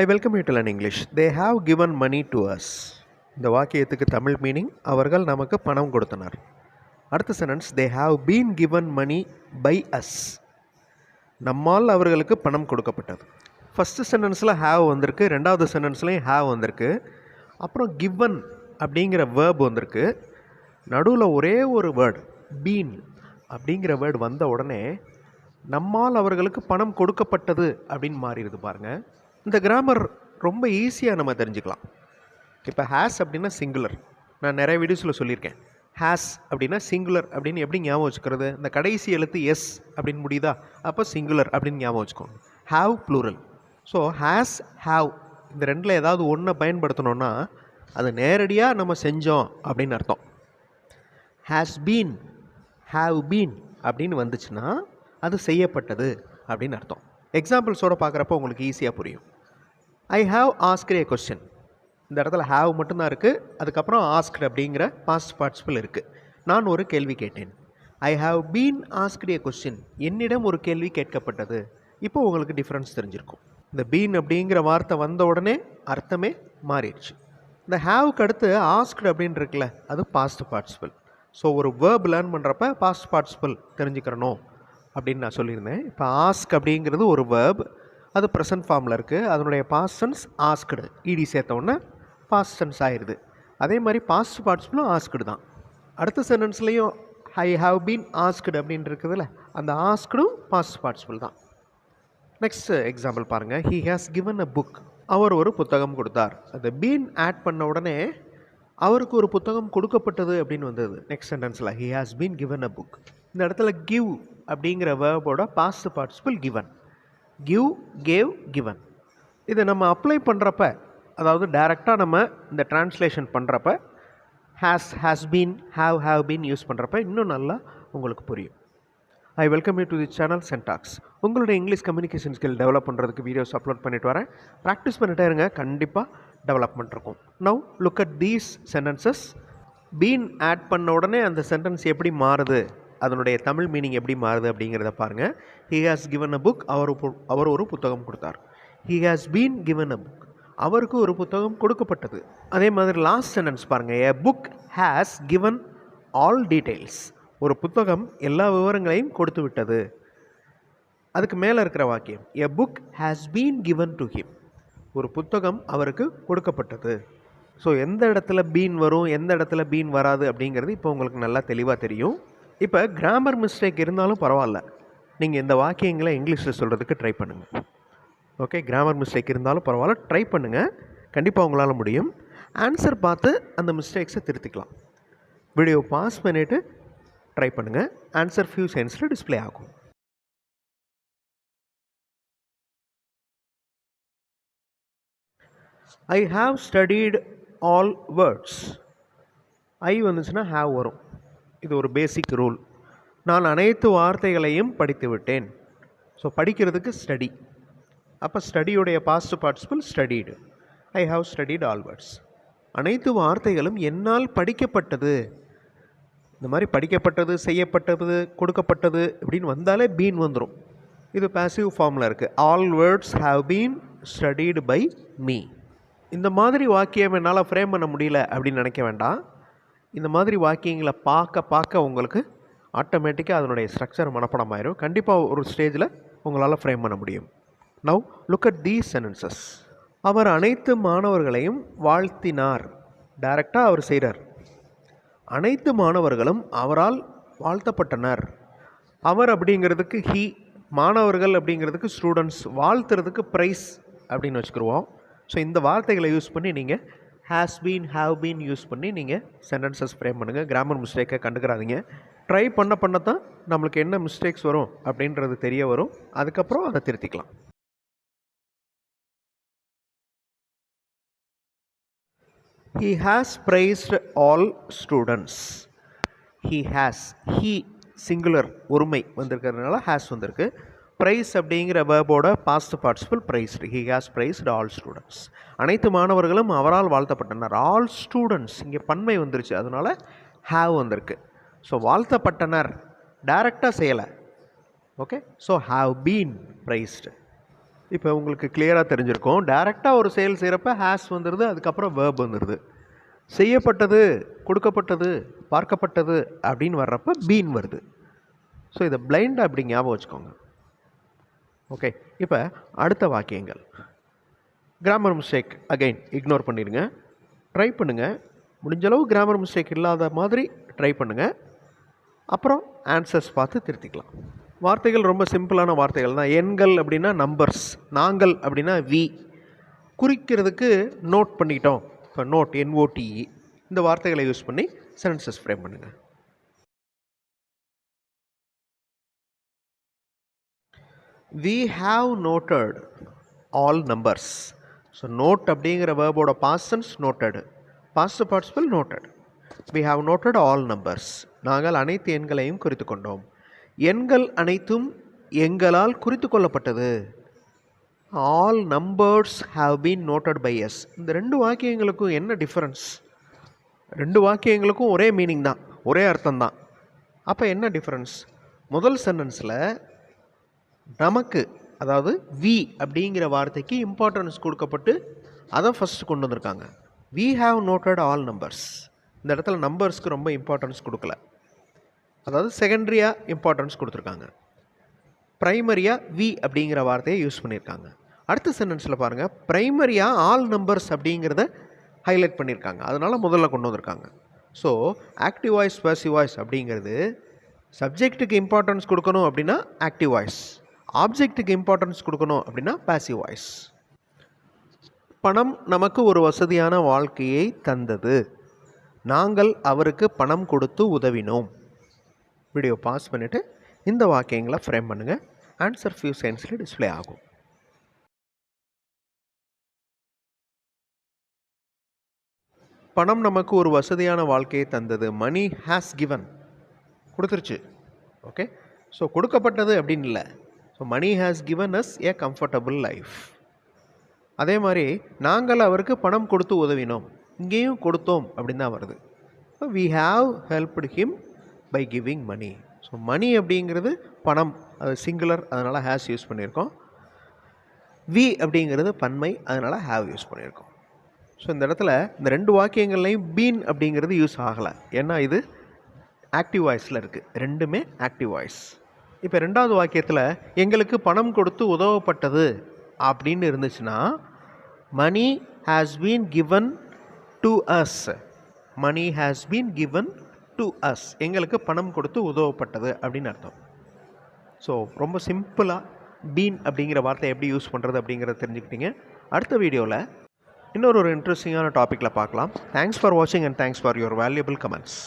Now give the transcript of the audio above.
I welcome you to learn English they have given money to us இந்த வாக்கியத்துக்கு Tamil meaning அவர்கள் நமக்கு பணம் கொடுத்தனர். அடுத்த sentence they have been given money by us நம்மால் அவர்களுக்கு பணம் கொடுக்கப்பட்டது. ஃபஸ்ட்டு சென்டென்ஸில் ஹாவ் வந்திருக்கு ரெண்டாவது சென்டென்ஸ்லேயும் ஹாவ் வந்திருக்கு. அப்புறம் கிவன் அப்படிங்கிற வேர்ப் வந்திருக்கு. நடுவில் ஒரே ஒரு வேர்டு பீன் அப்படிங்கிற வேர்டு வந்த உடனே நம்மால் அவர்களுக்கு பணம் கொடுக்கப்பட்டது அப்படின்னு மாறிடுது பாருங்கள் இந்த கிராமர் ரொம்ப ஈஸியாக நம்ம தெரிஞ்சுக்கலாம். இப்போ ஹேஸ் அப்படின்னா சிங்குலர் நான் நிறைய வீடியோஸில் சொல்லியிருக்கேன். ஹேஸ் அப்படின்னா சிங்குலர் அப்படின்னு எப்படி ஞாபகம் வச்சுக்கிறது? இந்த கடைசி எழுத்து எஸ் அப்படின்னு முடியுதா? அப்போ சிங்குலர் அப்படின்னு ஞாபகம் வச்சுக்கோங்க. Have plural so has have இந்த ரெண்டில் ஏதாவது ஒன்றை பயன்படுத்தணுன்னா அது நேரடியாக நம்ம செஞ்சோம் அப்படின்னு அர்த்தம். ஹேஸ் பீன் ஹாவ் பீன் அப்படின்னு வந்துச்சுன்னா அது செய்யப்பட்டது அப்படின்னு அர்த்தம். எக்ஸாம்பிள்ஸோட பார்க்குறப்ப உங்களுக்கு ஈஸியாக புரியும். ஐ ஹாவ் ஆஸ்க்ட் கொஸ்டின் இந்த இடத்துல ஹாவ் மட்டும்தான் இருக்குது அதுக்கப்புறம் ஆஸ்க்ட் அப்படிங்கிற பாஸ்ட் பார்ட்ஸ்பிள் இருக்குது நான் ஒரு கேள்வி கேட்டேன். I have been asked a question என்னிடம் ஒரு கேள்வி கேட்கப்பட்டது. இப்போ உங்களுக்கு டிஃப்ரென்ஸ் தெரிஞ்சிருக்கும். இந்த பீன் அப்படிங்கிற வார்த்தை வந்த உடனே அர்த்தமே மாறிடுச்சு. இந்த ஹாவுக்கு அடுத்து ஆஸ்க்டு அப்படின்னு இருக்குல்ல அது பாஸ்ட் பார்ட்ஸ்பிள் ஸோ ஒரு வேர்ப் லேர்ன் பண்ணுறப்ப பாஸ்ட் பார்ட்ஸ்பிள் தெரிஞ்சுக்கிறணும் அப்படின்னு நான் சொல்லியிருந்தேன். இப்போ ஆஸ்க் அப்படிங்கிறது ஒரு வேர்ப் அது ப்ரெசன்ட் ஃபார்மில் இருக்குது அதனுடைய பாஸ்டன்ஸ் ஆஸ்க்டு இடி சேர்த்த உடனே பாஸ்டன்ஸ் ஆயிடுது அதே மாதிரி பாஸ்ட் பார்ட்டிசிபிளும் ஆஸ்க்டு தான். அடுத்த சென்டென்ஸ்லேயும் ஐ ஹாவ் பீன் ஆஸ்க்டு அப்படின்னு இருக்குதுல்ல அந்த ஆஸ்க்டும் பாஸ்ட் பார்ட்டிசிபிள் தான். நெக்ஸ்ட் எக்ஸாம்பிள் பாருங்கள் he has given a book அவர் ஒரு புத்தகம் கொடுத்தார். அந்த பீன் ஆட் பண்ண உடனே அவருக்கு ஒரு புத்தகம் கொடுக்கப்பட்டது அப்படின்னு வந்தது. Next சென்டென்ஸில் he has been given a book இந்த இடத்துல கிவ் அப்படிங்கிற வேர்போட past participle given give gave given இதை நம்ம அப்ளை பண்ணுறப்ப அதாவது டைரெக்டாக நம்ம இந்த டிரான்ஸ்லேஷன் பண்ணுறப்ப has has been have have been use பண்ணுறப்ப இன்னும் நல்லா உங்களுக்கு புரியும். I welcome you to the channel Syntax உங்களுடைய இங்கிலீஷ் கம்யூனிகேஷன் ஸ்கில் டெவலப் பண்ணுறதுக்கு வீடியோஸ் அப்லோட் பண்ணிட்டு வரேன். ப்ராக்டிஸ் பண்ணிட்டே இருங்க கண்டிப்பாக டெவலப்மெண்ட் இருக்கும். Now look at these sentences been add பண்ண உடனே அந்த சென்டென்ஸ் எப்படி மாறுது? அதனுடைய தமிழ் மீனிங் எப்படி மாறுது அப்படிங்கிறத பாருங்கள் he has given a book அவர் பு- அவர் ஒரு புத்தகம் கொடுத்தார். He has been given a book அவருக்கு ஒரு புத்தகம் கொடுக்கப்பட்டது. அதே மாதிரி லாஸ்ட் சென்டென்ஸ் பாருங்கள் a book has given all details ஒரு புத்தகம் எல்லா விவரங்களையும் கொடுத்து விட்டது. அதுக்கு மேலே இருக்கிற வாக்கியம். A book has been given to him ஒரு புத்தகம் அவருக்கு கொடுக்கப்பட்டது. ஸோ எந்த இடத்துல பீன் வரும் எந்த இடத்துல பீன் வராது அப்படிங்கிறது இப்போ உங்களுக்கு நல்லா தெளிவாக தெரியும். இப்போ கிராமர் மிஸ்டேக் இருந்தாலும் பரவாயில்ல. நீங்கள் இந்த வாக்கியங்களை இங்கிலீஷில் சொல்கிறதுக்கு ட்ரை பண்ணுங்கள் ஓகே கிராமர் மிஸ்டேக் இருந்தாலும் பரவாயில்ல ட்ரை பண்ணுங்கள் கண்டிப்பாக உங்களால் முடியும். ஆன்சர் பார்த்து அந்த மிஸ்டேக்ஸை திருத்திக்கலாம். வீடியோ பாஸ் பண்ணிவிட்டு ட்ரை பண்ணுங்கள் ஆன்சர் ஃபியூ சென்ஸில் டிஸ்ப்ளே ஆகும். I have studied all words I வந்துச்சுன்னா ஹாவ் வரும். இது ஒரு பேசிக் ரூல் நான் அனைத்து வார்த்தைகளையும் படித்து விட்டேன் ஸோ படிக்கிறதுக்கு ஸ்டடி அப்போ ஸ்டடியுடைய past participle studied I have studied all words அனைத்து வார்த்தைகளும் என்னால் படிக்கப்பட்டது. இந்த மாதிரி படிக்கப்பட்டது செய்யப்பட்டது கொடுக்கப்பட்டது இப்படின்னு வந்தாலே பீன் வந்துடும் இது பாசிவ் ஃபார்மில் இருக்குது all words have been studied by me இந்த மாதிரி வாக்கியம் என்னால் ஃப்ரேம் பண்ண முடியல அப்படின்னு நினைக்க வேண்டாம். இந்த மாதிரி வாக்கியங்களை பார்க்க பார்க்க உங்களுக்கு ஆட்டோமேட்டிக்காக அதனுடைய ஸ்ட்ரக்சர் மனப்படம் ஆயிரும் கண்டிப்பாக ஒரு ஸ்டேஜில் உங்களால் ஃப்ரேம் பண்ண முடியும். Now look at these sentences அவர் அனைத்து மாணவர்களையும் வாழ்த்தினார். டைரக்டாக அவர் செய்கிறார் அனைத்து மாணவர்களும் அவரால் வாழ்த்தப்பட்டனர். அவர் அப்படிங்கிறதுக்கு ஹி மாணவர்கள் அப்படிங்கிறதுக்கு ஸ்டூடெண்ட்ஸ் வாழ்த்துறதுக்கு ப்ரைஸ் அப்படின்னு வச்சுக்கிருவோம். ஸோ இந்த வார்த்தைகளை யூஸ் பண்ணி நீங்கள் has been have been use பண்ணி நீங்கள் சென்டென்சஸ் ஃப்ரேம் பண்ணுங்கள் கிராமர் மிஸ்டேக்கை கண்டுக்கிறாதீங்க. ட்ரை பண்ண பண்ண தான் நம்மளுக்கு என்ன மிஸ்டேக்ஸ் வரும் அப்படின்றது தெரிய வரும். அதுக்கப்புறம் அதை திருத்திக்கலாம். He has praised all students he has he singular ஒருமை வந்திருக்கிறதுனால ஹேஸ் வந்திருக்கு. ப்ரைஸ் அப்படிங்கிற வேர்போட past participle praise he has praised all students அனைத்து மாணவர்களும் அவரால் வாழ்த்தப்பட்டனர். ஆல் ஸ்டூடெண்ட்ஸ் இங்கே பன்மை வந்துருச்சு. அதனால் ஹேவ் வந்திருக்கு. ஸோ வாழ்த்தப்பட்டனர். டைரெக்டாக செய்யலை. Okay so have been praised இப்போ உங்களுக்கு கிளியராக தெரிஞ்சிருக்கும். டைரெக்டாக ஒரு செயல் செய்கிறப்ப ஹேஸ் வந்துடுது அதுக்கப்புறம் வேர்ப் வந்துடுது செய்யப்பட்டது கொடுக்கப்பட்டது பார்க்கப்பட்டது அப்படின்னு வர்றப்ப பீன் வருது. ஸோ இதை பிளைண்டாக அப்படி ஞாபகம் வச்சுக்கோங்க. ஓகே இப்போ அடுத்த வாக்கியங்கள். கிராமர் மிஸ்டேக் அகைன் இக்னோர் பண்ணிடுங்க. ட்ரை பண்ணுங்கள் முடிஞ்சளவு கிராமர் மிஸ்டேக் இல்லாத மாதிரி ட்ரை பண்ணுங்கள் அப்புறம் ஆன்சர்ஸ் பார்த்து திருத்திக்கலாம். வார்த்தைகள் ரொம்ப சிம்பிளான வார்த்தைகள் தான். எண்கள் அப்படின்னா நம்பர்ஸ் நாங்கள் அப்படின்னா வி குறிக்கிறதுக்கு நோட் பண்ணிக்கிட்டோம் இப்போ நோட் என்ஓடிஇ இந்த வார்த்தைகளை யூஸ் பண்ணி சென்டென்சஸ் ஃப்ரேம் பண்ணுங்கள் we have noted all numbers so note அப்படிங்கிற வேர்போட பாசன்ஸ் noted past participle noted we have noted all numbers நாங்கள் அனைத்து எண்களையும் குறித்து கொண்டோம். எண்கள் அனைத்தும் எங்களால் குறித்து கொள்ளப்பட்டது. All numbers have been noted by us இந்த ரெண்டு வாக்கியங்களுக்கும் என்ன டிஃப்ரென்ஸ் ரெண்டு வாக்கியங்களுக்கும் ஒரே மீனிங் தான். ஒரே அர்த்தம் தான். அப்போ என்ன டிஃப்ரென்ஸ் முதல் சென்டென்ஸில் நமக்கு அதாவது வி அப்படிங்கிற வார்த்தைக்கு இம்பார்ட்டன்ஸ் கொடுக்கப்பட்டு அதை ஃபஸ்ட்டு கொண்டு வந்திருக்காங்க. We have noted all numbers இந்த இடத்துல நம்பர்ஸ்க்கு ரொம்ப இம்பார்ட்டன்ஸ் கொடுக்கல. அதாவது செகண்டரியாக இம்பார்ட்டன்ஸ் கொடுத்துருக்காங்க. ப்ரைமரியாக வி அப்படிங்கிற வார்த்தையை யூஸ் பண்ணியிருக்காங்க. அடுத்த சென்டென்ஸில் பாருங்கள் ப்ரைமரியாக ஆல் நம்பர்ஸ் அப்படிங்கிறத ஹைலைட் பண்ணியிருக்காங்க. அதனால் முதல்ல கொண்டு வந்திருக்காங்க. So active voice passive voice அப்படிங்கிறது சப்ஜெக்ட்டுக்கு இம்பார்ட்டன்ஸ் கொடுக்கணும் அப்படின்னா ஆக்டிவ் வாய்ஸ் ஆப்ஜெக்ட்டுக்கு இம்பார்ட்டன்ஸ் கொடுக்கணும் அப்படின்னா பேசிவ் வாய்ஸ் பணம் நமக்கு ஒரு வசதியான வாழ்க்கையை தந்தது. நாங்கள் அவருக்கு பணம் கொடுத்து உதவினோம். வீடியோ பாஸ் பண்ணிவிட்டு இந்த வாக்கியங்களை ஃப்ரேம் பண்ணுங்கள் ஆன்சர் ஃபியூ சயின்ஸில் டிஸ்ப்ளே ஆகும். பணம் நமக்கு ஒரு வசதியான வாழ்க்கையை தந்தது. மணி ஹேஸ் கிவன் கொடுத்துருச்சு. ஓகே ஸோ கொடுக்கப்பட்டது அப்படின்னு இல்லை. So money has given us a comfortable life அதே மாதிரி நாங்கள் அவருக்கு பணம் கொடுத்து உதவினோம். இங்கேயும் கொடுத்தோம் அப்படின்னு தான் வருது. We have helped him by giving money so money அப்படிங்கிறது பணம். அது சிங்குலர் அதனால் ஹேஸ் யூஸ் பண்ணியிருக்கோம். வி அப்படிங்கிறது பன்மை அதனால் ஹாவ் யூஸ் பண்ணியிருக்கோம். ஸோ இந்த இடத்துல இந்த ரெண்டு வாக்கியங்கள்லையும் பீன் அப்படிங்கிறது யூஸ் ஆகலை. ஏன்னா இது ஆக்டிவ் வாய்ஸில் இருக்குது ரெண்டுமே ஆக்டிவ் வாய்ஸ் இப்போ ரெண்டாவது வாக்கியத்தில் எங்களுக்கு பணம் கொடுத்து உதவப்பட்டது அப்படின்னு இருந்துச்சுன்னா money has been given to us money has been given to us எங்களுக்கு பணம் கொடுத்து உதவப்பட்டது அப்படின்னு அர்த்தம். ஸோ ரொம்ப சிம்பிளாக பீன் அப்படிங்கிற வார்த்தை எப்படி யூஸ் பண்ணுறது அப்படிங்கிறத தெரிஞ்சுக்கிட்டீங்க. அடுத்த வீடியோவில் இன்னொரு ஒரு இன்ட்ரெஸ்டிங்கான டாப்பிக்கில் பார்க்கலாம். தேங்க்ஸ் ஃபார் வாட்சிங் and thanks for your valuable comments